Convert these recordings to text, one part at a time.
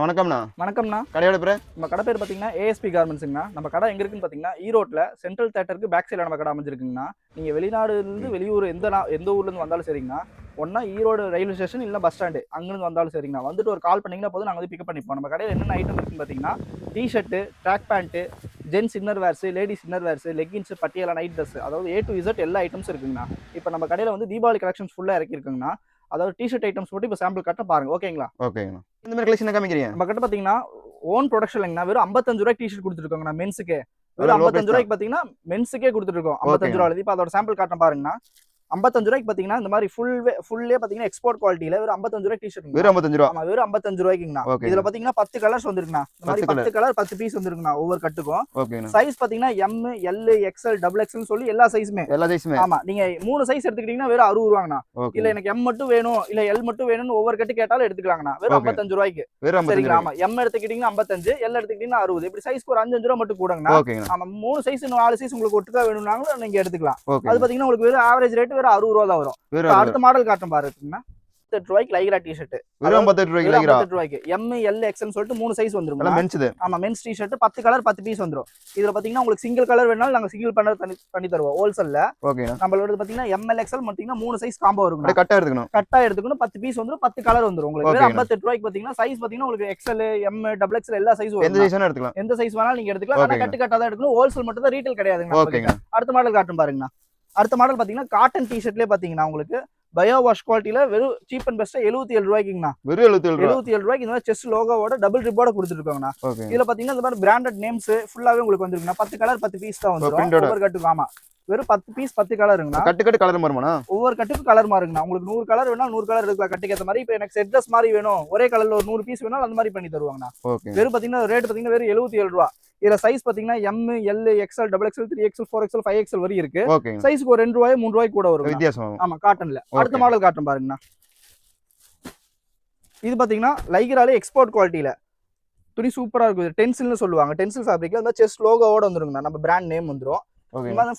வணக்கம்ண்ணா. வணக்கம்ண்ணா. கடையோட பேர்? நம்ம கடை பேர் பார்த்தீங்கன்னா ஏஎஸ்பி கார்மெண்ட்ஸுங்கண்ணா நம்ம கடை எங்க இருக்குன்னு பார்த்தீங்கன்னா ஈரோட்ல சென்ட்ரல் தேட்டருக்கு பேக் சைடில் நம்ம கடை அமைஞ்சிருக்குங்கண்ணா. நீங்கள் வெளிநாடுலேருந்து வெளியூர் எந்த எந்த ஊர்லேருந்து வந்தாலும் சரிங்கண்ணா. ஒன்றா ஈரோடு ரயில்வே ஸ்டேஷன் இல்லை பஸ் ஸ்டாண்டு அங்கேருந்து வந்தாலும் சரிங்கண்ணா. வந்துட்டு ஒரு கால் பண்ணிங்கன்னா போதும் நாங்கள் வந்து பிக்கப் பண்ணிப்போம். நம்ம கடையில் என்னென்ன ஐட்டம் இருக்குன்னு பார்த்தீங்கன்னா t-shirt track pant gents inner wears ladies inner wears leggings Patiala night dress அதாவது ஏ டு இசட் எல்லா ஐட்டம்ஸ் இருக்குங்கண்ணா. இப்போ நம்ம கடையில் வந்து தீபாவளி கலெக்ஷன்ஸ் ஃபுல்லாக இறக்கிருக்குங்கண்ணா அதாவது டிஷர்ட் ஐட்டம்ஸ் மட்டும் இப்போ சாம்பிள் கட்ட பாருங்க ஓகேங்களா ஓகேங்கண்ணா. இந்த மாதிரி கலெக்ஷன் காமிக்கிறீங்க? நம்ம கிட்ட பாத்தீங்கன்னா ஓன் ப்ரொடக்ஷன் இல்லைங்கண்ணா. வெறும் ஐம்பத்தஞ்சு ரூபாய்க்கு டிஷர்ட் கொடுத்துருக்கோங்கண்ணா மென்ஸுக்கு வெறும் ஐம்பத்தஞ்சு ரூபாய்க்கு பாத்தீங்கன்னா மென்ஸுக்கே கொடுத்துருக்கோம் ஐம்பத்தஞ்சு ரூபாய் இப்போ அதோட சாம்பிள் காட்டன் பாருங்கண்ணா. ஐம்பத்தஞ்சு ரூபாய்க்கு பாத்தீங்கன்னா இந்த மாதிரி ஃபுல் ஃபுல்லே பாத்தீங்கன்னா எக்ஸ்போர்ட் குவாலிட்டியில வெறும் ஐம்பத்தஞ்சு ரூபாய் டிஷர்ட் வெறும் ஐம்பத்தஞ்சு ரூபா. வெறும் ஐம்பத்தஞ்சு ரூபாய்க்குங்கண்ணா. இதுல பாத்தீங்கன்னா பத்து கலர்ஸ் வந்துருக்குண்ணா. இந்த மாதிரி பத்து கலர் பத்து பீஸ் வந்துருக்குண்ணா ஒவ்வொரு கட்டுக்கும் சைஸ் பாத்தீங்கன்னா M L XL double XL சொல்லி எல்லா சைஸுமே எல்லா சைஸுமே ஆமா நீங்க மூணு சைஸ் எடுத்துக்கிட்டீங்கன்னா வெறும் அறுபது ரூபாங்கண்ணா. இல்ல எனக்கு எம் மட்டும் வேணும் இல்ல எல் மட்டும் வேணும்னு ஒவ்வொரு கட்டு கேட்டாலும் எடுத்துக்கலாங்கண்ணா. வெறும். ஐம்பத்தஞ்சு ரூபாய்க்கு. வெறும் சரிங்களா? ஆமா எம் எடுத்துக்கிட்டீங்கன்னா ஐம்பத்தஞ்சு எல் எடுத்துக்கிட்டீங்கன்னா அறுபது. இப்படி சைஸ்க்கு ஒரு அஞ்சு ரூபா மட்டும் கூடங்கண்ணா. ஓகேங்கண்ணா. ஆமா மூணு சைஸ் நாலு சைஸ் உங்களுக்கு ஒட்டுக்கா வேணும்னாலும் நீங்க எடுத்துக்கலாம். அது பாத்தீங்கன்னா உங்களுக்கு வெறும் ஆவரேஜ் ரேட் வெறும் அறுபது ரூபா தான் வரும். அடுத்த மாடல் காட்டும் பாருங்கண்ணா எட்டு ரூபாய்க்கு லைக்ரா வெறும் ரூபாய்க்கு ரூபாய்க்கு. எம் எல் எக்ஸ்எல் சொல்லிட்டு மூணு சைஸ் வந்துரும்? எல்லாம் மென்ஸ் இது. ஆமா மென்ஸ் டிஷர்ட் பத்து கலர் பத்து பீஸ் வந்துரும். இதுல பாத்தீங்கன்னா உங்களுக்கு சிங்கிள் கலர் வேணாலும் நாங்க சிங்கிள் பண்ண பண்ணி பண்ணி தருவோம். ஹோல்சேல்ல நம்மளோட பாத்தீங்கன்னா எம்எல் எக்ஸ்எல் பாத்தீங்கன்னா மூணு சைஸ் காம்போ இருக்கும் கட்டா எடுத்துக்கணும். கட்டா எடுத்துக்கணும் பத்து பீஸ் வந்துரும் பத்து கலர் வந்துரும். உங்களுக்கு ஐம்பத்தெட்டு ரூபாய்க்கு பாத்தீங்கன்னா சைஸ் பாத்தீங்கன்னா உங்களுக்கு எக்ஸ்எல் எம் டபுள் எக்ஸ்எல் எல்லா சைஸும் எந்த சைஸ் எடுத்துக்கலாம். எந்த சைஸ் வேணாலும் நீங்க எடுத்துக்கலாம். ஆனா. கட்டு கட்டா தான் எடுக்கணும். ஹோல்சேல் மட்டும் தான் ரீட்டைல் கிடையாதுங்க அடுத்த மாடல் காட்டும் பாருங்கண்ணா. அடுத்த மாடல் பாத்தீங்கன்னா காட்டன் டிஷர்ட்லயே பாத்தீங்கன்னா உங்களுக்கு. பயோ வாஷ் குவாலிட்டியில வெறும் சீப் அண்ட் பெஸ்ட் எழுபத்தி ஏழு ரூபாய்க்குங்கண்ணா. வெறும் எழுபத்தி ஏழு எழுபத்தி ஏழு ரூபாய்க்கு இந்த மாதிரி செஸ் லோகோவோட டபுள் ரிப்போட கொடுத்துருக்காங்கண்ணா இதுல பாத்தீங்கன்னா இந்த மாதிரி பிராண்டட் நேம்ஸ் ஃபுல்லாவே உங்களுக்கு வந்துருக்குண்ணா பத்து கலர் பத்து பீஸ் தான் ஓட. ஒவ்வொரு ஆமா. வெறும் பத்து பீஸ் பத்து கலருங்கண்ணா கட்டு கட்டு கலர் மாறுமாண்ணா? ஒவ்வொரு கட்டுக்கும் கலர் மாறுங்கண்ணா. உங்களுக்கு நூறு கலர் வேணா நூறு கலர் எடுக்கலாம் கட்டுக்கு ஏற்ற மாதிரி இப்போ எனக்கு செட் ட்ரெஸ் மாதிரி வேணும். ஒரே கலர்ல ஒரு நூறு பீஸ் வேணாலும் அந்த மாதிரி பண்ணி தருவாங்கண்ணா. வெறும் பாத்தீங்கன்னா ரேட் பாத்தீங்கன்னா வெறும் எழுபத்தி ஏழு ரூபா. இதுல சைஸ் பாத்தீங்கன்னா M L XL double XL three XL four XL five XL வரை இருக்கு. சைஸ்க்கு ஒரு ரெண்டு ரூபாய் மூணு ரூபாய் கூட வரும் வித்தியாசம். ஆமா காட்டன்ல அடுத்த. மாடல் காட்டன் பாருங்கண்ணா. இது பாத்தீங்கன்னா லைக்ராலே எக்ஸ்போர்ட் குவாலிட்டியில துணி சூப்பரா இருக்கும். டென்சில்னு சொல்லுவாங்க. டென்சில் ஃபேப்ரிக்ல அந்த செஸ் லோகோவோட வந்துருங்கண்ணா. நம்ம பிராண்ட் நேம் வந்துரும். ஓகே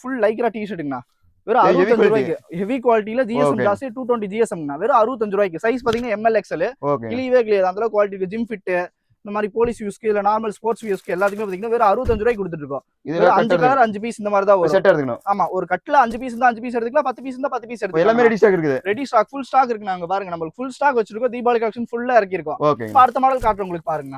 ஃபுல் லைக்ரா டிஷர்ட்டுங்கண்ணா வெறும் அறுபத்தஞ்சு. ரூபாய்க்கு. ஹெவி குவாலிட்டியில ஜிஎஸ்எம். ஜாஸ்தி டூ டுவெண்ட்டி ஜிஎஸ்எம்னா வெறும் அறுபத்தஞ்சு ரூபாய்க்கு. சைஸ் பாத்தீங்கன்னா எம்எல் எக்ஸ்எல் கிளியவே கிளியர் அந்த அளவுக்கு குவாலிட்டி ஜிம் ஃபிட் இந்த மாதிரி போலீஸ் யூஸ்க்கு இல்ல நார்மல் ஸ்போர்ட்ஸ் யூஸ்க்கு எல்லாத்துக்குமே பாத்தீங்கன்னா வெறும் அறுபத்தஞ்சு ரூபாய்க்கு கொடுத்துட்டு இருக்கோம். அஞ்சு கலர் அஞ்சு பீஸ் இந்த மாதிரி தான் வரும். செட் எடுத்துக்கணும். ஆமா ஒரு கட்ல அஞ்சு பீஸ் தான் அஞ்சு பீஸ் எடுத்துக்கலாம். பத்து பீஸ் தான் பத்து பீஸ் இப்போ எல்லாமே எடுத்துக்கலாம். ரெடி ஸ்டாக் இருக்குது. ரெடி ஸ்டாக் ஃபுல் ஸ்டாக் இருக்கு நாங்க பாருங்க. நம்மளுக்கு ஃபுல் ஸ்டாக் வச்சிருக்கோம். தீபாவளி கலெக்ஷன் ஃபுல்லா இறக்கிருக்கோம் அடுத்த மாடல் காட்டுறேன் உங்களுக்கு பாருங்க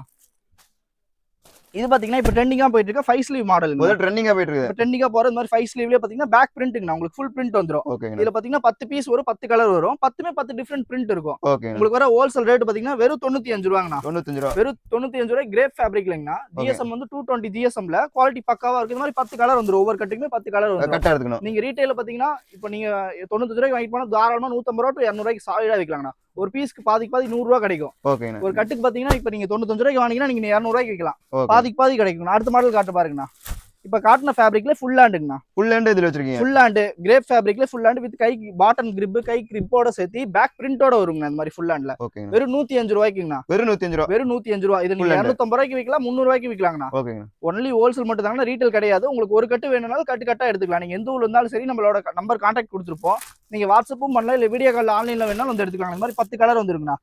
இது பாத்தீங்கன்னா இப்போ ட்ரெண்டிங்கா போயிட்டு இருக்க. ஃபைவ் ஸ்லீவ் மாடல் ட்ரெண்டிங்கா போயிட்டு இருக்குது இப்போ ட்ரெண்டிங்கா போற இந்த மாதிரி ஃபைவ் ஸ்லீவ்லயே பாத்தீங்கன்னா பேக் பிரிண்ட்டுங்க உங்களுக்கு ஃபுல் பிரிண்ட் வந்துரும். இதுல பாத்தீங்கன்னா பத்து பீஸ் வரும் பத்து கலர் வரும். பத்துமே பத்து டிஃப்ரெண்ட் பிரிண்ட் இருக்கும். உங்களுக்கு வர ஹோல்சேல் ரேட் பாத்தீங்கன்னா வெறும் தொண்ணூத்தி அஞ்சு ரூபாங்கண்ணா. தொண்ணூத்தஞ்சு ரூபா. வெறும் தொண்ணூத்தி அஞ்சு ரூபாய் கிரேப் ஃபேப்ரிக்லங்கண்ணா ஜிஎஸ்எம் வந்து டூ டுவெண்ட்டி ஜிஎஸ்எம்ல குவாலிட்டி பக்காவா இருக்கு. இந்த மாதிரி பத்து கலர் வந்துரும். ஒவ்வொரு கட்டுக்குமே பத்து கலர் கட்டா எடுத்துக்கணும். நீங்க ரீட்டைல பாத்தீங்கன்னா இப்போ நீங்க தொண்ணூத்தஞ்சு ரூபாய்க்கு வாங்கிட்டு போனா தாராளமா நூத்தம்பது ரூபா டு இரநூறுவாய்க்கு சாலிடா விற்கலாங்கண்ணா ஒரு பீஸ்க்கு பாதிக்கு பாதி நூறு ரூபா கிடைக்கும் ஒரு கட்டுக்கு பாத்தீங்கன்னா இப்போ நீங்க தொண்ணூத்தஞ்சு ரூபாய்க்கு வாங்கினீங்கன்னா நீங்க இரநூறுவாய்க்கு விற்கலாம். ஓகே பாதிக்கு பாதி கிடைக்கும் அடுத்த மாடல் காட்டு பாருங்கண்ணா. இப்போ காட்டின ஃபேப்ரிக்ல ஃபுல் ஹேண்டுங்கண்ணா ஃபுல் ஹேண்ட் இதுல வச்சிருக்கீங்க? ஃபுல் ஹேண்டு கிரேப் ஃபேப்ரிக்ல ஃபுல் ஹேண்ட் வித் கை பாட்டன் கிரிப் கை கிரிப்போட சேர்த்து பேக் பிரிண்டோட வருங்க இந்த மாதிரி ஃபுல் ஹேண்ட்ல ஓகேங்க வெறும் நூத்தி அஞ்சு ரூபாய்க்குங்கண்ணா. வெறும் நூத்தஞ்சு ரூபா? வெறும் நூத்தி அஞ்சு ரூபா. இது நீங்க. இரநூத்தம்பது ரூபாய்க்கு விற்கலாம் முந்நூறு ரூபாய்க்கு விற்கலாங்கண்ணா ஓகேங்க ஒன்லி ஹோல்சேல் மட்டும் தாங்க ரீட்டைல் கிடையாது. உங்களுக்கு ஒரு கட்டு வேணும்னாலும் கட்டு கட்டா எடுத்துக்கலாம். நீங்க எந்த ஊர்ல இருந்தாலும் சரி நம்மளோட நம்பர் கான்டாக்ட் கொடுத்துருப்போம். நீங்க வாட்ஸ்அப்பும் பண்ணலாம் இல்ல வீடியோ கால் ஆன்லைன்ல வேணாலும் வந்து எடுத்துக்கலாம். இந்த மாதிரி பத்து கலர் வந்துருங்கண்ணா.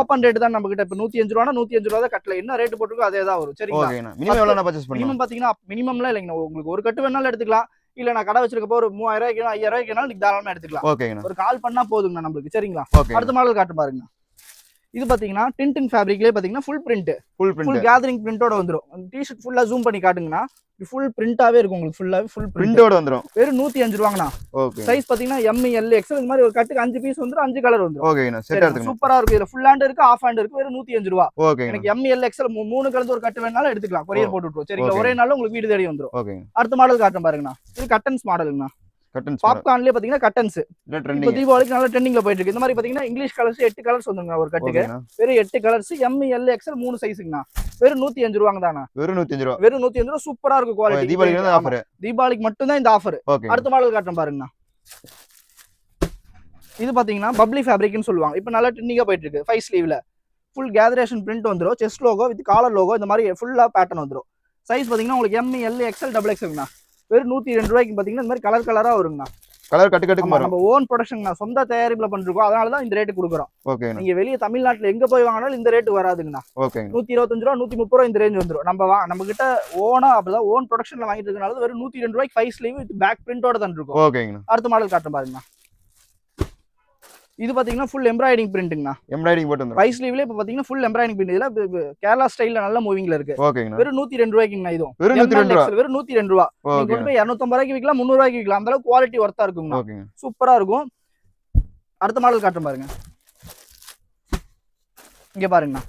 ஓப்பன் ரேட் தான் நம்ம கிட்ட இப்போ நூத்தி அஞ்சு ரூபா நூத்தி அஞ்சு ரூபா தான் கட்டல. என்ன ரேட் போட்டுருக்கோ அதே தான் வரும். சரிங்களா? மினிமம் எவ்வளோ பர்ச்சேஸ் பண்ணணும்? மினிமம் பாத்தீங்கன்னா மினிமம்லாம் இல்லைங்கண்ணா. உங்களுக்கு ஒரு கட்டு வேணாலும் எடுத்துக்கலாம். இல்ல நான் கடை வச்சிருக்கப்போ ஒரு மூவாயிரம் ரூபாய்க்கு ஐயாயிரம் ரூபாய்க்கு வேணாலும் நீங்க தாராளமா எடுத்துக்கலாம். ஓகேங்கண்ணா. ஒரு கால் பண்ணா போதுங்கண்ணா நம்மளுக்கு. சரிங்களா? அடுத்த மாடல் காட்டு பாருங்க இது பாத்தீங்கன்னா டின்டின் ஃபேப்ரிக்லயே பாத்தீங்கன்னா full print full print gathering பிரிண்டோட வந்துரும். டிஷர்ட் ஃபுல்லா ஜூம் பண்ணி காட்டுங்கண்ணா. ஃபுல் பிரிண்டாவே இருக்கும் உங்களுக்கு ஃபுல்லாவே ஃபுல் பிரிண்ட் பிரிண்டோட வந்துரும். வெறும் நூத்தி அஞ்சு ரூபாங்கண்ணா. ஓகே சைஸ் பாத்தீங்கன்னா எம் எல் எக்ஸ்எல் இந்த மாதிரி ஒரு கட்டுக்கு அஞ்சு பீஸ் வந்துரும் அஞ்சு கலர் செட் எடுத்துக்கணும். சூப்பரா இருக்கும். இதுல ஃபுல் ஹேண்ட் இருக்கு ஆஃப் ஹேண்ட் இருக்கு வெறும் நூத்தி அஞ்சு ரூபா. எனக்கு எம் எல் எக்ஸ்எல் மூணு கலந்து ஒரு கட்டு வேணாலும் எடுத்துக்கலாம். கொரியர் ஓ. போட்டு விட்டுருவோம் சரிங்களா. ஒரே நாள்ல உங்களுக்கு வீடு தேடி வந்துரும். அடுத்த மாடல் காட்டுறேன் பாருங்கண்ணா. இது கட்டன்ஸ் மாடலுங்கண்ணா கட்டன் பாப்கார்ன்லயே பாத்தீங்கன்னா கட்டன்ஸ் இப்போ தீபாவளிக்கு நல்லா ட்ரெண்டிங்ல போயிட்டு இருக்கு. இந்த மாதிரி பாத்தீங்கன்னா இங்கிலீஷ் கலர்ஸ் எட்டு கலர்ஸ் வந்துருங்க ஒரு கட்டுக்கு வெறும் எட்டு கலர்ஸ் எம் எல் எக்ஸ்எல் மூணு சைஸுங்கண்ணா வெறும் நூத்தி அஞ்சு ரூபாங்க தானே வெறும் நூத்தஞ்சு ரூபா. வெறும் நூத்தி அஞ்சு ரூபா சூப்பரா இருக்கும் குவாலிட்டி தீபாவளிக்கு ஆஃபர் தீபாவளிக்கு மட்டும் தான் இந்த ஆஃபர் அடுத்த மாடல் காட்டுறேன் பாருங்கண்ணா. இது பாத்தீங்கன்னா பப்ளி ஃபேப்ரிக்னு சொல்லுவாங்க. இப்போ நல்லா ட்ரெண்டிங்கா போயிட்டு இருக்கு. ஃபைவ் ஸ்லீவ்ல ஃபுல் கேதரேஷன் பிரிண்ட் வந்துரும். Chest logo with collar logo இந்த மாதிரி ஃபுல்லா பேட்டர்ன் வந்துரும். சைஸ் பாத்தீங்கன்னா உங்களுக்கு எம் எல் எக்ஸ்எல் டபுள் எக்ஸ்எல்ங்கண்ணா வெறும் நூத்தி ரெண்டு ரூபாய்க்கு பாத்தீங்கன்னா இந்த மாதிரி கலர் கலரா வருங்கண்ணா. கலர் கட்டு கட்டுக்கு வரும் நம்ம ஓன் ப்ரொடக்ஷன் சொந்த தயாரிப்புல பண்ணிருக்கோம். அதனால தான் இந்த ரேட்டு கொடுக்குறோம். ஓகேங்கண்ணா நீங்க வெளிய தமிழ்நாட்டுல எங்க போய் வாங்கினாலும் இந்த ரேட்டு வராதுங்கண்ணா. ஓகேங்க நூத்தி இருபத்தஞ்சு ரூபா நூத்தி முப்பது ரூபா இந்த ரேஞ்ச் வந்துரும். நம்ம வா நம்ம கிட்ட ஓனா அப்படிதான் ஓன் ப்ரொடக்ஷன்ல வாங்கிட்டு இருக்கனால வெறும் நூத்தி ரெண்டு ரூபாய்க்கு ஃபைவ் ஸ்லீவ் வித் பேக் பிரிண்டோட தான் இருக்கும். ஓகேங்கண்ணா அடுத்த மாடல் காட்டுறேன் பாருங்கண்ணா. இது பாத்தீங்கன்னா ஃபுல் எம்ப்ராய்டிங் பிரிண்ட்டுங்கண்ணா எம்ப்ராய்டிங் போட்டு வந்துடும் ஃபைவ் ஸ்லீவ்ல இப்போ பாத்தீங்கன்னா ஃபுல் எம்ப்ராய்டிங் பிரிண்ட் இதுல கேரளா ஸ்டைல்ல நல்ல மூவிங்ல இருக்கு. ஓகேங்கண்ணா வெறும் நூத்தி ரெண்டு ரூபாய்க்குங்கண்ணா இதுவும் வெறும் நூத்தி ரெண்டு ரூபா? வெறும் நூத்தி ரெண்டு ரூபா. கொண்டு போய் இரநூத்தம்பது ரூபாய்க்கு விற்கலாம் முந்நூறு ரூபாய்க்கு விற்கலாம் அந்த அளவுக்கு குவாலிட்டி ஒர்த்தா இருக்குங்கண்ணா. ஓகேங்க சூப்பரா இருக்கும். அடுத்த மாடல் காட்டுறேன் பாருங்க. இங்க பாருங்கண்ணா.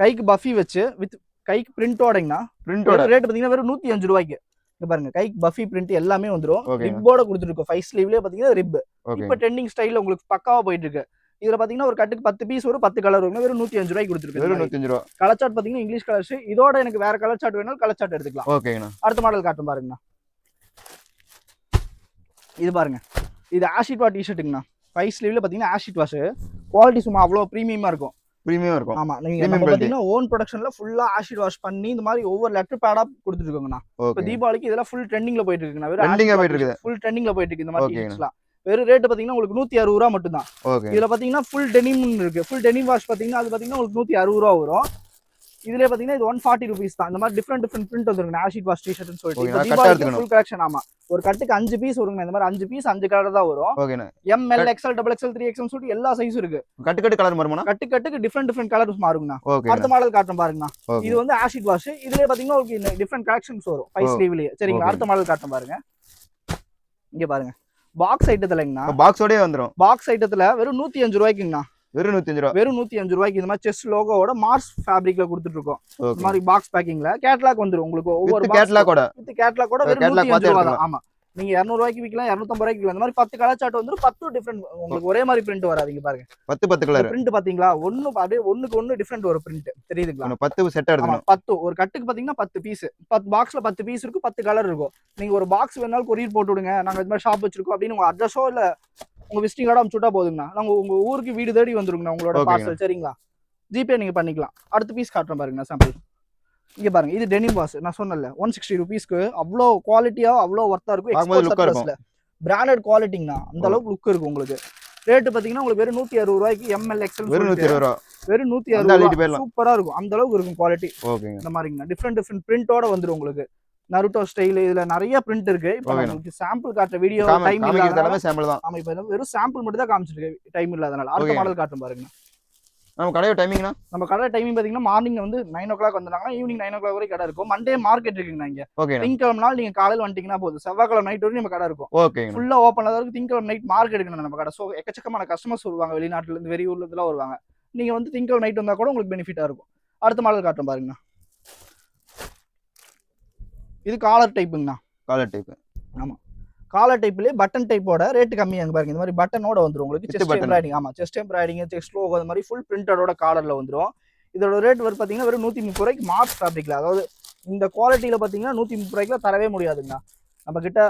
கைக்கு பஃபி வச்சு வித் கைக்கு பிரிண்டோடங்கண்ணா பிரிண்டோட ரேட் பாத்தீங்கன்னா வெறும் நூத்தி அஞ்சு ரூபாய்க்கு. இங்க பாருங்க கைக்கு பஃபி பிரிண்ட் எல்லாமே வந்துரும். ரிப்போட கொடுத்துருக்கோம் ஃபைவ் ஸ்லீவ்லயே பாத்தீங்கன்னா ரிப் இப்ப ட்ரெண்டிங் ஸ்டைல்ல உங்களுக்கு பக்காவா போயிட்டு இருக்கு. இதுல பாத்தீங்கன்னா ஒரு கட்டுக்கு பத்து பீஸ் வரும் பத்து கலர் வரும். வெறும் நூத்தி அஞ்சு ரூபாய்க்கு வெறும் கொடுத்துருக்கு நூத்தி அஞ்சு ரூபா. கலர் சார்ட் பாத்தீங்கன்னா இங்கிலீஷ் கலர்ஸ் இதோட எனக்கு வேற கலர் சார்ட் வேணாலும் கலர் சார்ட் எடுத்துக்கலாம். ஓகேங்கண்ணா. அடுத்த மாடல் காட்டும் பாருங்கண்ணா. இது பாருங்க. இது ஆஷிட் வா டிஷர்ட்டுங்கண்ணா ஃபைவ் ஸ்லீவ்ல பாத்தீங்கன்னா ஆஷிட் வாஷ் குவாலிட்டி சும்மா அவ்வளோ ப்ரீமியமா இருக்கும். ப்ரீமியம் இருக்கும். ஆமா நீங்க. பாத்தீங்கன்னா ஓன் ப்ரொடக்ஷன்ல ஃபுல்லா ஆஷிட் வாஷ் பண்ணி இந்த மாதிரி ஒவ்வொரு லெட்டர் பேடா கொடுத்துருக்கோங்கண்ணா இப்போ ஓகே தீபாவளிக்கு இதெல்லாம் ஃபுல் ட்ரெண்டிங்ல போயிட்டு இருக்குண்ணா ஆ போயிட்டு இருக்குது. ஃபுல் ட்ரெண்டிங்ல போயிட்டு இருக்கு இந்த மாதிரி வெறும் ரேட் பாத்தீங்கன்னா உங்களுக்கு நூத்தி அறுபது ரூபா மட்டும் தான் இதுல பாத்தீங்கன்னா ஃபுல் டெனிம் இருக்கு. ஃபுல் டெனிம் வாஷ் பாத்தீங்கன்னா அது பாத்தீங்கன்னா உங்களுக்கு நூத்தி அறுபது ரூபா வரும். இதுல பாத்தீங்கன்னா இது ஒன் ஃபார்ட்டி ருபீஸ் தான். இந்த மாதிரி டிஃப்ரெண்ட் டிஃப்ரெண்ட் பிரிண்ட் வந்துருங்க. ஆஷிட் வாஷ் சொல்லிட்டு. கட்டா தீபாவளிக்கு எடுத்துக்கணும். ஃபுல் கலெக்ஷன் ஆமா. ஒரு கட்டுக்கு அஞ்சு பீஸ் வருங்க. இந்த மாதிரி அஞ்சு பீஸ் அஞ்சு கலர் தான் வரும். M L XL double XL three XL சொல்லிட்டு எல்லா சைஸும் இருக்கு. கட்டு கட்டு கலர் வருமாண்ணா? கட்டு கட்டுக்கு டிஃப்ரெண்ட் டிஃப்ரெண்ட் கலர்ஸ் மாறுங்கண்ணா. அடுத்த மாடல் காட்டுறேன் பாருங்கண்ணா. இது வந்து ஆஷிட் வாஷ் இதுலயே பாத்தீங்கன்னா உங்களுக்கு டிஃப்ரெண்ட் கலெக்ஷன்ஸ் வரும். ஃபைவ். ஸ்லீவ்லயே சரிங்களா? Okay. அடுத்த மாடல் காட்டுறேன் பாருங்க. இங்க பாருங்க. பாக்ஸ் ஐட்டத்துலங்கண்ணா பாக்ஸோடய வந்துரும். பாக்ஸ் ஐட்டத்துல வெறும் நூத்தி அஞ்சு ரூபாய்க்குங்கண்ணா. வெறும் நூத்தி அஞ்சு ரூபா. வெறும் நூத்தி அஞ்சு ரூபாய்க்கு இந்த மாதிரி செஸ் லோகோவோட மார்ஸ் ஃபேப்ரிக்ல கொடுத்துட்டு இருக்கோம் இந்த மாதிரி பாக்ஸ் பேக்கிங்ல கேட்லாக் வந்துரும். உங்களுக்கு ஒவ்வொரு வித் கேட்லாகோட வித் கேட்லாக்கோட வெறும் நூத்தி அஞ்சு ரூபா தான். ஆமா. நீங்க இரநூறு ரூபாய்க்கு விற்கலாம் இரநூத்தம்பது ரூபாய்க்கு விற்கலாம் இந்த மாதிரி பத்து கலர் சார்ட் வந்துரும். பத்து டிஃப்ரெண்ட் உங்களுக்கு ஒரே மாதிரி பிரிண்ட் வராதீங்க பாருங்க. பத்து பத்து கலர் பிரிண்ட் பாத்தீங்களா ஒண்ணு அப்படியே ஒண்ணுக்கு ஒண்ணு டிஃப்ரெண்ட் ஒரு பிரிண்ட் தெரியுதுங்களா? பத்து செட் ஆமா எடுத்துக்கணும். பத்து. ஒரு கட்டுக்கு பாத்தீங்கன்னா பத்து பீஸ் பத்து பாக்ஸ்ல பத்து பீஸ் இருக்கும் பத்து கலர் இருக்கும். நீங்க ஒரு பாக்ஸ் வேணாலும் கொரியர் போட்டு விடுங்க. நாங்க இது மாதிரி ஷாப் வச்சிருக்கோம் அப்படின்னு உங்க அட்ரஸோ இல்ல உங்க விசிட்டிங் கார்டு அமுச்சு விட்டா போதுங்கண்ணா. நாங்க உங்க ஊருக்கு வீடு தேடி வந்துருங்கண்ணா உங்களோட. பார்சல் சரிங்களா? ஜிபே நீங்க பண்ணிக்கலாம். அடுத்த பீஸ் காட்டுறேன் பாருங்க சாம்பிள் இங்க பாருங்க இது டெனிம் பாஸ் நான் சொன்னல ஒன் சிக்ஸ்டி ருபீஸ்க்கு அவ்வளோ குவாலிட்டியா அவ்வளோ ஒர்த்தா இருக்கும் எக்ஸ்போர்ட் பிராண்டட் குவாலிட்டிங்கண்ணா அந்த. அளவுக்கு லுக் இருக்கும் உங்களுக்கு. ரேட்டு பாத்தீங்கன்னா உங்களுக்கு வெறும் நூத்தி அறுபது ரூபாய்க்கு எம்எல் எக்ஸல் வெறும் நூத்தி இருபது ரூபா. வெறும் நூத்தி அறுபது. சூப்பரா இருக்கும். அந்த அளவுக்கு இருக்கும் குவாலிட்டி இந்த மாதிரிங்க டிஃப்ரெண்ட் டிஃப்ரெண்ட் பிரிண்டோட வந்துரும் உங்களுக்கு. நருட்டோ ஸ்டைல் இதுல நிறைய பிரிண்ட் இருக்கு. இப்போ. உங்களுக்கு சாம்பிள் காட்டுற வீடியோ டைம் எல்லாமே சாம்பிள் தான். ஆமா இப்போ வெறும் சாம்பிள் மட்டும் தான் காமிச்சிருக்கு டைம் இல்லாதனால. அடுத்த. மாடல் காட்டும் பாருங்க. நம்ம கடையோட டைமிங்னா நம்ம கடை டைமிங் பாத்தீங்கன்னா மார்னிங் வந்து நைன் ஓ கிளாக் வந்தாங்கன்னா ஈவினிங் நைன் ஓ கிளாக் வரைக்கும் கடை இருக்கும். மண்டே மார்க்கெட் இருக்குங்கண்ணா இங்க. ஓகேண்ணா. திங்கக்கிழமை நாள் நீங்க காலையில் வந்துட்டீங்கன்னா போதும். செவ்வாய்க்கிழமை நைட் வரைக்கும் நம்ம கடை இருக்கும். ஓகேங்கண்ணா. ஃபுல்லா ஓப்பன் தான் இருக்கு திங்கக்கிழமை நைட் மார்க்கெட் இருக்குண்ணா நம்ம கடை. ஸோ எக்கச்சக்கமான கஸ்டமர்ஸ் வருவாங்க. வெளிநாட்டுல இருந்து வெளியூர்ல இருந்துலாம் வருவாங்க. நீங்க வந்து திங்கக்கிழமை நைட் வந்தா கூட உங்களுக்கு பெனிஃபிட்டா இருக்கும். அடுத்த மாடல் காட்டும் பாருங்கண்ணா. இது காலர் டைப்புங்கண்ணா காலர் டைப் காலர் டைப்லயே பட்டன் டைப்போட ரேட் கம்மியாங்க பாருங்க. இந்த மாதிரி பட்டனோட வந்துரும். உங்களுக்கு செஸ்ட். எம்ப்ராய்டிங் ஆமா செஸ்ட் எம்ப்ராய்டிங் செஸ்ட் லோகோ அந்த மாதிரி ஃபுல் பிரிண்டடோட காலர்ல வந்துரும். இதோட ரேட் வந்து பாத்தீங்கன்னா வெறும் நூத்தி முப்பது ரூபாய்க்கு மார்க் ஃபேப்ரிக்ல அதாவது இந்த குவாலிட்டியில பாத்தீங்கன்னா நூத்தி முப்பது ரூபாய்க்குலாம் தரவே முடியாதுங்கண்ணா. நம்ம கிட்ட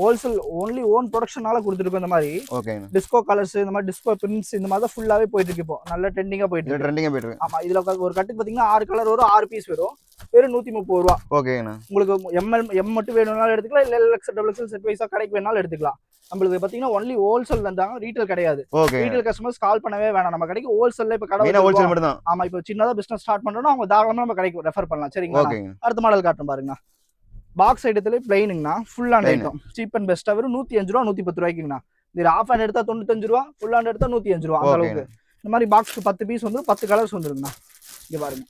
ஹோல்சேல் ஒன்லி ஓன் ப்ரொடக்ஷனால கொடுத்துருக்கோம் இந்த மாதிரி. ஓகேங்கண்ணா டிஸ்கோ கலர்ஸ் இந்த மாதிரி டிஸ்கோ பிரிண்ட்ஸ் இந்த மாதிரி தான் ஃபுல்லாவே போயிட்டு இருக்கு இப்போ. நல்ல ட்ரெண்டிங்கா போயிட்டு இருக்கு போயிட்டு இருக்கு ஆமா இதுல ஒரு கட்டுக்கு பாத்தீங்கன்னா ஆறு கலர் வரும் ஆறு பீஸ் வரும். வெறும் நூத்தி முப்பது ரூபா ஓகேங்கண்ணா உங்களுக்கு எம்எல் எம் மட்டும் வேணும்னாலும் எடுத்துக்கலாம் இல்லை எல்எக்ஸ் டபுள் எக்ஸல் செட் வைஸாக கடைக்கு வேணாலும் எடுத்துக்கலாம். நம்மளுக்கு பார்த்தீங்கன்னா ஒன்லி ஹோல்சேல் தந்தாங்க ரீட்டைல் கிடையாது. ஓகே ரீட்டைல் கஸ்டமர்ஸ் கால் பண்ணவே வேணாம். நம்ம கடைக்கு ஹோல்சேல்ல இப்போ கடை ஹோல்சேல். மட்டும் தான் ஆமா இப்போ சின்னதா பிசினஸ் ஸ்டார்ட் பண்றோம்னா அவங்க தாராளமா நம்ம கடைக்கு ரெஃபர் பண்ணலாம். சரிங்களா அடுத்த மாடல் காட்டும் பாருங்கண்ணா. பாக்ஸ் ஐட்டத்துல பிளைனுங்கண்ணா full hand. Item cheap and பெஸ்ட்டாக வெறும் நூற்றி அஞ்சு ரூபா நூற்றி பத்து ரூபாய்க்குங்கண்ணா. இது ஆஃப் ஹேண்ட் எடுத்தா தொண்ணூத்தஞ்சு ரூபா ஃபுல் ஹேண்ட் எடுத்தா நூற்றி அஞ்சு ரூபா அந்த. அளவுக்கு. இந்த மாதிரி பாக்ஸ்க்கு பத்து பீஸ் வந்து பத்து கலர்ஸ் வந்துருங்கண்ணா. இங்க பாருங்க.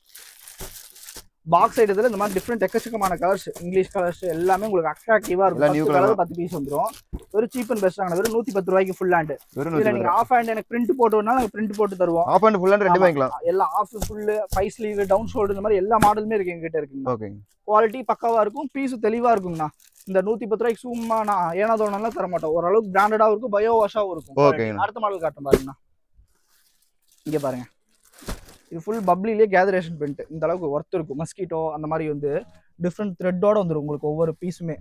பாக்ஸ் ஐட்டத்துல இந்த மாதிரி டிஃப்ரெண்ட் எக்கச்சக்கமான கலர்ஸ் இங்கிலீஷ் கலர்ஸ் எல்லாமே உங்களுக்கு அட்ராக்டிவா இருக்கும். colour கலர் பத்து பீஸ் வந்துரும். வெறும் சீப் அண்ட் பெஸ்ட்டாங்க வெறும் நூற்றி பத்து ரூபாய்க்கு ஃபுல் ஹேண்ட் இதுல நூற்றி நீங்க ஆஃப் ஹேண்ட் எனக்கு பிரிண்ட் போட்டு வேணாலும் நாங்கள் பிரிண்ட் போட்டு தருவோம். ஆஃப் அண்ட் ஃபுல் அண்ட் ரெண்டு. வாங்கிக்கலாம். எல்லாம் half full five sleeve down shoulder இந்த மாதிரி எல்லா மாடலுமே இருக்கு எங்ககிட்ட இருக்குங்க. ஓகேங்க குவாலிட்டி பக்காவா இருக்கும் பீஸ் தெளிவா இருக்குங்கண்ணா. இந்த நூத்தி பத்து ரூபாய்க்கு சும்மா நான் ஏனா தோணலாம் தர மாட்டோம். ஓரளவுக்கு பிராண்டடாவும் இருக்கும் பயோ வாஷாவும் இருக்கும். அடுத்த மாடல் காட்டும் பாருங்கண்ணா. இங்க பாருங்க. இது ஃபுல் பப்ளிலே கேதரேஷன் பிரிண்ட் இந்த அளவுக்கு ஒர்த் இருக்கும். மஸ்கிட்டோ அந்த மாதிரி வந்து டிஃப்ரெண்ட் த்ரெட்டோட வந்துரும் உங்களுக்கு ஒவ்வொரு பீஸுமே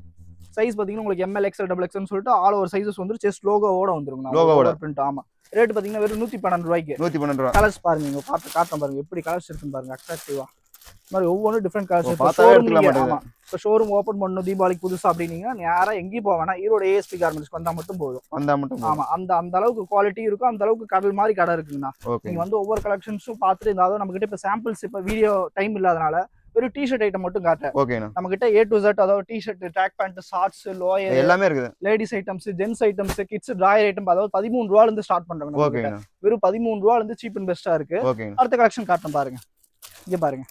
சைஸ் பாத்தீங்கன்னா உங்களுக்கு M L XL double XL சொல்லிட்டு ஆல் ஓவர் சைஸஸ் வந்து செஸ்ட் லோகோவோட வந்துருங்க Logo-வோட. பிரிண்ட் ஆமா. ரேட் பாத்தீங்கன்னா வெறும் நூத்தி பன்னெண்டு ரூபாய்க்கு. நூற்றி பன்னெண்டு ரூபா. கலர்ஸ் பாருங்க இங்க பார்த்து காட்டுறேன் பாருங்க. எப்படி கலர்ஸ் இருக்குன்னு பாருங்க அட்ராக்டிவா இந்த மாதிரி ஒவ்வொன்றும் டிஃப்ரெண்ட் கலர்ஸ் இப்போ ஷோரூம் ஓப்பன் பண்ணணும் தீபாவளிக்கு புதுசா அப்படின்னீங்கன்னா நேரா எங்கேயும் போக வேணாம். ஈரோடு ஏஎஸ்பி கார்மெண்ட்ஸ்க்கு வந்தா மட்டும் போதும். வந்தா மட்டும் போதும். ஆமா. அந்த அந்த அளவுக்கு குவாலிட்டி இருக்கும். அந்த அளவுக்கு கடல் மாதிரி கடை இருக்குங்கண்ணா. ஓகே நீங்க வந்து ஒவ்வொரு கலெக்ஷன்ஸும் பார்த்துட்டு இருந்தாலும் நம்ம கிட்ட இப்போ சாம்பிள்ஸ் இப்போ வீடியோ டைம் இல்லாதனால வெறும் டிஷர்ட் ஐட்டம் மட்டும் காட்டுறேன். ஓகேண்ணா நம்ம கிட்ட ஏ டு Z அதாவது t-shirt track pant shorts lower எல்லாமே இருக்குது. Ladies items gents items kids drawer item அதாவது பதிமூணு ரூபால இருந்து ஸ்டார்ட் பண்றாங்க வெறும் பதிமூணு ரூபால இருந்து சீப் அண்ட் பெஸ்டா இருக்கு. அடுத்த கலெக்ஷன் காட்டுறேன் பாருங்க. இங்க பாருங்க.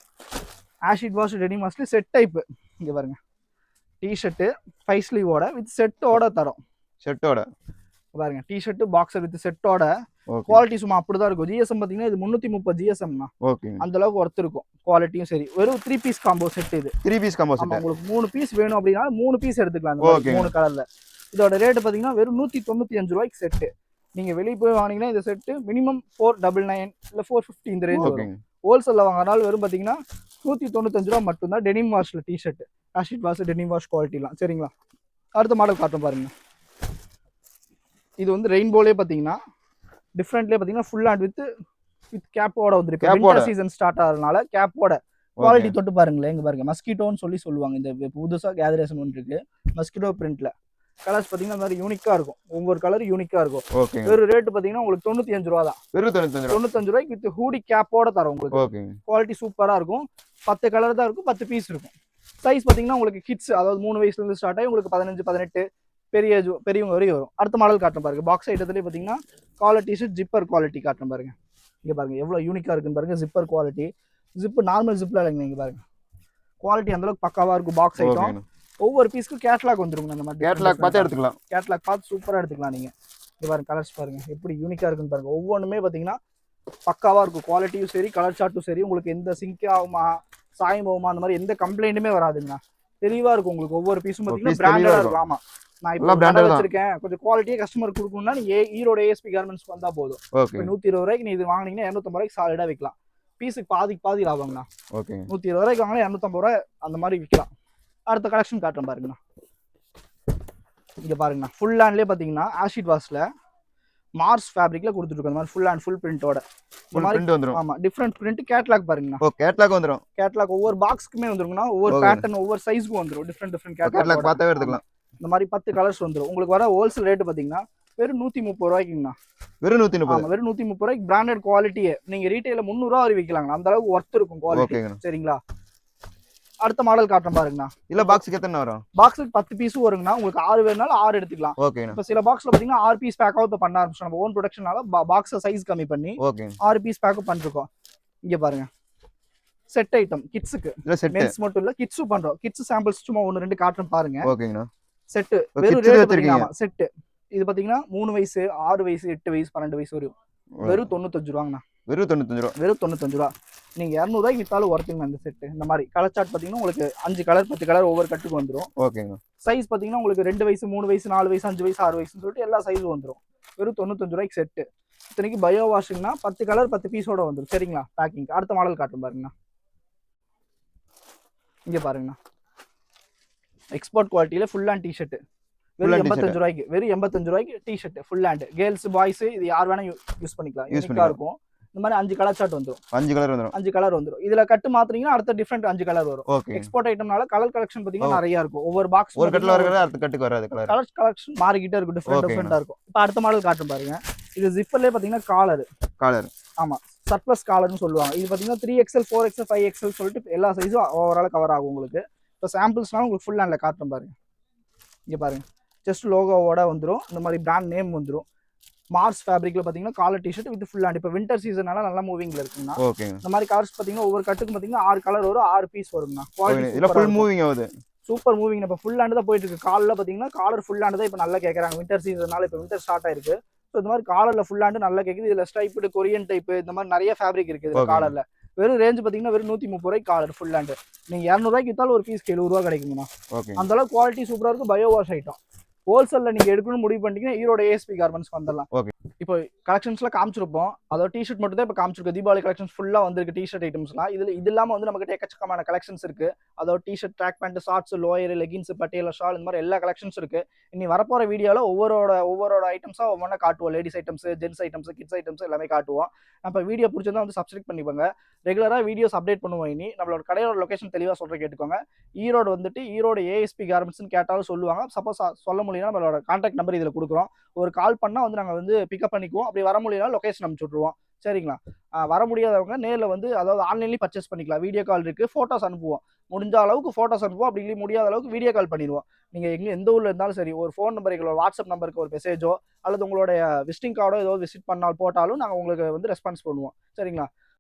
Acid wash ready mostly set type இங்க பாருங்க. டிஷர்ட் ஃபைவ் ஸ்லீவோட வித் செட்டோட தரோம். ஷர்ட்டோட பாருங்க. டிஷர்ட் பாக்ஸர் வித் செட்டோட ஓகே குவாலிட்டி சும்மா அப்படிதான் இருக்கும். ஜிஎஸ்எம் பாத்தீங்கன்னா இது முன்னூத்தி முப்பது ஜிஎஸ்எம்னா ஓகேங்க அந்த அளவுக்கு ஒர்த் இருக்கும். குவாலிட்டியும் சரி. வெறும் த்ரீ பீஸ் காம்போ செட் இது. த்ரீ பீஸ் காம்போ செட் உங்களுக்கு மூணு பீஸ் வேணும் அப்படின்னா மூணு பீஸ் எடுத்துக்கலாம். மூணு கலர்ல இதோட ரேட் பாத்தீங்கன்னா வெறும் நூத்தி தொண்ணூத்தி அஞ்சு ரூபாய்க்கு செட்டு நீங்க வெளியே போய் வாங்கினீங்கன்னா இந்த set minimum four double nine இல்ல ஃபோர் ஃபிஃப்டி இந்த ரேஞ்ச் வரும். ஹோல்சேல்ல வாங்கினாலும் வெறும் பாத்தீங்கன்னா நூத்தி தொண்ணூத்தஞ்சு ரூபா மட்டும்தான் denim வாஷ்ல t-shirt acid wash denim wash குவாலிட்டிலாம் சரிங்களா? அடுத்த மாடல் காட்டும் பாருங்க. இது வந்து ரெயின்போலே பாத்தீங்கன்னா டிஃப்ரெண்ட்லேயே பாத்தீங்கன்னா ஃபுல் ஹேண்ட் வித் வித் கேப்போட வந்துருக்கு. வின்டர் சீசன் ஸ்டார்ட் ஆகிறதுனால கேப்போட குவாலிட்டி தொட்டு பாருங்களேன் இங்க பாருங்க. மஸ்கிட்டோன்னு சொல்லி சொல்லுவாங்க. இந்த இப்ப புதுசா கேதரேஷன் ஒன்று இருக்கு. மஸ்கிட்டோ பிரிண்ட்ல கலர்ஸ் பாத்தீங்கன்னா இந்த மாதிரி யூனிக்கா இருக்கும். ஒவ்வொரு கலர் யூனிக்கா இருக்கும். வெறும் ரேட் பாத்தீங்கன்னா உங்களுக்கு தொண்ணூத்தி அஞ்சு ரூபா தான். வெறும் தொண்ணூத்தஞ்சு தொண்ணூத்தஞ்சு ரூபாய்க்கு வித் ஹூடி கேப்போட தரோம் உங்களுக்கு. குவாலிட்டி சூப்பரா இருக்கும். பத்து கலர் தான் இருக்கும் பத்து பீஸ் இருக்கும். சைஸ் பாத்தீங்கன்னா உங்களுக்கு கிட்ஸ் அதாவது மூணு வயசுல இருந்து ஸ்டார்ட் ஆகி உங்களுக்கு பதினஞ்சு பதினெட்டு பெரிய பெரியவங்க வரையும் வரும். அடுத்த மாடல் காட்டுறேன் பாருங்க. பாக்ஸ் ஐட்டத்துலேயே பாத்தீங்கன்னா காலர் டிஷர்ட் ஜிப்பர் குவாலிட்டி காட்டுறேன் பாருங்க. இங்க பாருங்க எவ்வளவு யூனிக்கா இருக்குன்னு பாருங்க. ஜிப்பர் குவாலிட்டி ஜிப்பு நார்மல் ஜிப்ல இல்லைங்க இங்க பாருங்க. குவாலிட்டி அந்த அளவுக்கு பக்காவா இருக்கும் பாக்ஸ் ஐட்டம் ஒவ்வொரு பீஸ்க்கும் கேட்லாக் வந்துருங்க அந்த மாதிரி கேட்லாக் பார்த்து எடுத்துக்கலாம். கேட்லாக் பார்த்து சூப்பரா எடுத்துக்கலாம் நீங்க. இங்க பாருங்க கலர்ஸ் பாருங்க. எப்படி யூனிக்கா இருக்குன்னு பாருங்க. ஒவ்வொன்றுமே பாத்தீங்கன்னா பக்காவா இருக்கும். குவாலிட்டியும் சரி கலர் சார்ட்டும் சரி. உங்களுக்கு எந்த சிங்க் ஆகுமா சாயம் ஆகுமா அந்த மாதிரி எந்த கம்ப்ளைண்ட்டுமே வராதுங்க. தெளிவா இருக்கும் உங்களுக்கு ஒவ்வொரு பீஸும் பாத்தீங்கன்னா piece தெளிவா பிராண்டடா இருக்கும். நான் இப்போ தான். வச்சிருக்கேன். கொஞ்சம் குவாலிட்டியே கஸ்டமர் கொடுக்கணும்னா ஏ- ஈரோடு ஏஎஸ்பி கார்மெண்ட்ஸ் வந்தா போதும். ஓகே இப்போ நூத்தி இருபது ரூபாய்க்கு நீ இது வாங்குனீங்கன்னா இரநூத்தம்பது ரூபாய்க்கு சாலிடா விற்கலாம். பீஸுக்கு பாதிக்கு பாதி லாபங்கண்ணா ஓகேங்க நூத்தி இருபது ரூபாய்க்கு வாங்கினா இரநூத்தம்பது ரூபாய் அந்த மாதிரி விற்கலாம். அடுத்த கலெக்ஷன் காட்டுறேன் பாருங்கண்ணா. இங்க பாருங்கண்ணா. ஃபுல் ஹேண்ட்லேயே பார்த்தீங்கன்னா ஆஷிட் வாஷ்ல மார்ஸ் ஃபேப்ரிக்ல இந்த மாதிரி ஃபுல் ஹேண்ட் ஃபுல் பிரிண்டோட வந்துரும். ஆமா டிஃப்ரெண்ட் பிரிண்ட் கேட்லாக் பாருங்கண்ணா. ஓ கேட்லாக் வந்துரும். கேட்லாக் ஒவ்வொரு பாக்ஸ்க்குமே வந்துருங்கண்ணா. ஒவ்வொரு. பேட்டர்ன் ஒவ்வொரு சைஸ்க்கும் வந்துரும். டிஃப்ரெண்ட் டிஃப்ரெண்ட் கேட்லாக் பார்த்தாவே எடுத்துக்கலாம். இந்த மாதிரி பத்து கலர்ஸ் வந்துரும். உங்களுக்கு வர ஹோல்சேல் ரேட் பாத்தீங்கன்னா வெறும் நூத்தி முப்பது ரூபாய்க்குங்கண்ணா. வெறும் நூத்தி முப்பது. வெறும் நூத்தி முப்பது ரூபாய்க்கு பிராண்டட் குவாலிட்டியே நீங்க ரீட்டைல முந்நூறுவா வரை விற்கலாங்க அந்த அளவுக்கு ஒர்த் இருக்கும் குவாலிட்டி சரிங்களா? அடுத்த மாடல் காட்டுறேன் பாருங்கண்ணா. இல்ல பாக்ஸுக்கு எத்தனை வரும்? பாக்ஸுக்கு பத்து பீஸும் வருங்கண்ணா. உங்களுக்கு ஆறு வேணுனாலும் ஆறு எடுத்துக்கலாம். ஓகேண்ணா இப்போ சில பாக்ஸ்ல பாத்தீங்கன்னா ஆறு பீஸ் பேக்காக இப்போ பண்ண ஆரம்பிச்சோம் நம்ம ஓன் ப்ரொடக்ஷனால பாக்ஸை சைஸ் கம்மி பண்ணி ஓகேங்க ஆறு பீஸ் பேக்கும் பண்ணிருக்கோம் இங்க பாருங்க. செட் ஐட்டம் கிட்ஸுக்கு இல்ல செட்டு மென்ஸ் மட்டும் இல்ல கிட்ஸும் பண்றோம். கிட்ஸ் சாம்பிள்ஸ் சும்மா ஒன்று ரெண்டு காட்டுறேன் பாருங்க. ஓகேங்கண்ணா செட்டு வெறும் ரேட் செட்டு இது பாத்தீங்கன்னா மூணு வயசு ஆறு வயசு எட்டு வயசு பன்னெண்டு வயசு வரையும். வெறும் தொண்ணூத்தஞ்சு ரூபாங்கண்ணா. வெறும் தொண்ணூத்தஞ்சு ரூபா. வெறும் தொண்ணூத்தஞ்சு ரூபா. நீங்க இரநூறுவாய்க்கு வித்தாலும் ஒர்த்துங்க இந்த செட்டு இந்த மாதிரி கலர் சார்ட் பாத்தீங்கன்னா உங்களுக்கு அஞ்சு கலர் பத்து கலர் ஒவ்வொரு கட்டுக்கு வந்துரும். ஓகேங்க. சைஸ் பாத்தீங்கன்னா உங்களுக்கு ரெண்டு வயசு மூணு வயசு நாலு வயசு அஞ்சு வயசு ஆறு வயசுன்னு சொல்லிட்டு எல்லா சைஸும் வந்துரும். வெறும் தொண்ணூத்தஞ்சு ரூபாய்க்கு செட்டு இத்தனைக்கு பயோ வாஷிங்னா பத்து கலர் பத்து பீஸோட வந்துரும். சரிங்களா? பேக்கிங் அடுத்த மாடல் காட்டும் பாருங்கண்ணா இங்க பாருங்கண்ணா எக்ஸ்போர்ட் குவாலிட்டியில ஃபுல் ஹேண்ட் டிஷர்ட் Full வெறும் எண்பத்தஞ்சு ரூபாய்க்கு வெறும் எண்பத்தஞ்சு ரூபாய்க்கு t-shirt full hand girls boys இது யார் வேணா யூஸ் பண்ணிக்கலாம். பண்ணிக்கலாம். இருக்கும். இந்த மாதிரி அஞ்சு கலர் சார்ட் வந்துரும். அஞ்சு கலர் வந்துரும். அஞ்சு கலர் வந்துரும். இதுல கட்டு மாத்துறீங்கன்னா அடுத்த டிஃப்ரெண்ட் அஞ்சு கலர் வரும். ஓகே எக்ஸ்போர்ட் ஐட்டம்னால கலர் கலெக்ஷன் பாத்தீங்கன்னா. நிறைய இருக்கும். ஒவ்வொரு பாக்ஸ் ஒரு கட்டில் வரது அடுத்த கட்டுக்கு வராது கலர் கலர் கலெக்ஷன் மாறிக்கிட்டே இருக்கும். டிஃப்ரெண்ட் டிஃப்ரெண்டா இருக்கும். இப்போ அடுத்த மாடல் காட்டும் பாருங்க. இது ஜிப்பர்லேயே பாத்தீங்கன்னா காலர் கலர் சர்ப்ளஸ் காலர்னு சொல்லுவாங்க. இது பாத்தீங்கன்னா three XL four XL five XL சொல்லிட்டு எல்லா சைஸும் ஓவரால் கவர் ஆகும் உங்களுக்கு. இப்போ சாம்பிள்ஸ்னாலும் உங்களுக்கு ஃபுல் ஹேண்டில் காட்டுறேன் பாருங்க. இங்க பாருங்க. ஜஸ்ட் லோகோவோட வந்துரும். இந்த மாதிரி பிராண்ட் நேம் வந்துரும். மார்ஸ் ஃபேப்ரிக்ல பாத்தீங்கன்னா collar t-shirt with full hand இப்போ வின்டர் சீசனால நல்லா மூவிங்ல இருக்குங்கண்ணா. ஓகேங்க இந்த மாதிரி கலர்ஸ் பாத்தீங்கன்னா ஒவ்வொரு கட்டுக்கு பாத்தீங்கன்னா ஆறு கலர் வரும் ஆறு பீஸ் வருங்கண்ணா. இதுல ஃபுல் குவாலிட்டி மூவிங் ஆகுது. சூப்பர் மூவிங் இப்போ ஃபுல் ஹேண்ட் தான் போயிட்டு இருக்கு காலில் பார்த்தீங்கன்னா காலர் ஃபுல் ஹேண்ட் தான் இப்போ நல்லா கேட்குறாங்க வின்டர் சீசனால இப்போ வின்டர் ஸ்டார்ட் ஆயிருக்கு. ஸோ இந்த மாதிரி காலரில் ஃபுல் ஹேண்ட் நல்லா கேட்குது இதில் ஸ்டைப்பு கொரியன் டைப் இந்த மாதிரி நிறைய ஃபேப்ரிக் இருக்குது. காலரில் வெறும் ரேஞ்ச் பார்த்தீங்கன்னா வெறும் நூற்றி முப்பது ரூபாய்க்கு காலர் ஃபுல் ஹேண்ட் நீங்கள் இரநூறுவாய்க்கு வித்தாலும் ஒரு பீஸ்க்கு எழுபது ரூபா கிடைக்குங்கண்ணா. ஓகே அந்த அளவுக்கு குவாலிட்டி சூப்பராக இருக்கும். பயோ வாஷ் ஐட்டம் ஹோல்சேலில் நீங்கள் எடுக்கணும்னு முடிவு பண்ணிட்டீங்கன்னா ஈரோட ஏஎஸ்பி கார்மெண்ட்ஸ் வந்துடலாம். ஓகே இப்போ கலெக்ஷன்ஸ்லாம் காமிச்சிருப்போம். அதாவது டிஷர்ட் மட்டும் தான் இப்போ காமிச்சிருக்கோம். தீபாவளி கலெக்ஷன்ஸ் ஃபுல்லாக வந்திருக்கு டிஷர்ட் ஐட்டம்ஸ்லாம் இதில் இது இல்லாமல் வந்து நமக்கு எக்கச்சக்கமான கலெக்ஷன்ஸ் இருக்குது அதாவது T shirt track pant shorts lower leggings Patiala shawl இந்த மாதிரி எல்லா கலெக்ஷன்ஸ் இருக்குது இனி வரப்போகிற வீடியோவில் ஒவ்வொரு ஒவ்வொரு ஐட்டம்ஸாக ஒவ்வொன்றா காட்டுவோம். Ladies items gents items kids items எல்லாமே காட்டுவோம். அப்போ வீடியோ பிடிச்சிருந்தா வந்து சப்ஸ்கிரைப் பண்ணிப்பாங்க ரெகுலராக வீடியோஸ் அப்டேட் பண்ணுவோம் இனி. நம்மளோட கடையோட லொக்கேஷன் தெளிவாக சொல்கிற கேட்டுக்கோங்க. ஈரோடு வந்துட்டு ஈரோடு ஏஎஸ்பி கார்மெண்ட்ஸ்னு கேட்டாலும் சொல்லுவாங்க. சப்போஸ் சொல்ல முடியும்னா நம்மளோட கான்டாக்ட் நம்பர் இதில் கொடுக்குறோம். ஒரு கால் பண்ணால் வந்து நாங்கள் வந்து பிக்கப் பண்ணிக்குவோம். அப்படி வர முடியலனா லொக்கேஷன் அனுப்பிச்சு விட்ருவோம் சரிங்களா? வர முடியாதவங்க நேரில் வந்து அதாவது ஆன்லைன்லேயும் பர்ச்சேஸ் பண்ணிக்கலாம். வீடியோ கால் இருக்குது ஃபோட்டோஸ் அனுப்புவோம். முடிஞ்ச அளவுக்கு ஃபோட்டோஸ் அனுப்புவோம். அப்படி இல்லை முடியாத அளவுக்கு வீடியோ கால் பண்ணிடுவோம். நீங்கள் எங்கே எந்த ஊரில் இருந்தாலும் சரி ஒரு ஃபோன் நம்பர் எங்களோட வாட்ஸ்அப் நம்பருக்கு ஒரு மெசேஜோ அல்லது உங்களுடைய விசிட்டிங் கார்டோ ஏதோ விசிட் பண்ணால் போட்டாலும் நாங்கள் உங்களுக்கு வந்து ரெஸ்பான்ஸ் பண்ணுவோம். சரிங்களா?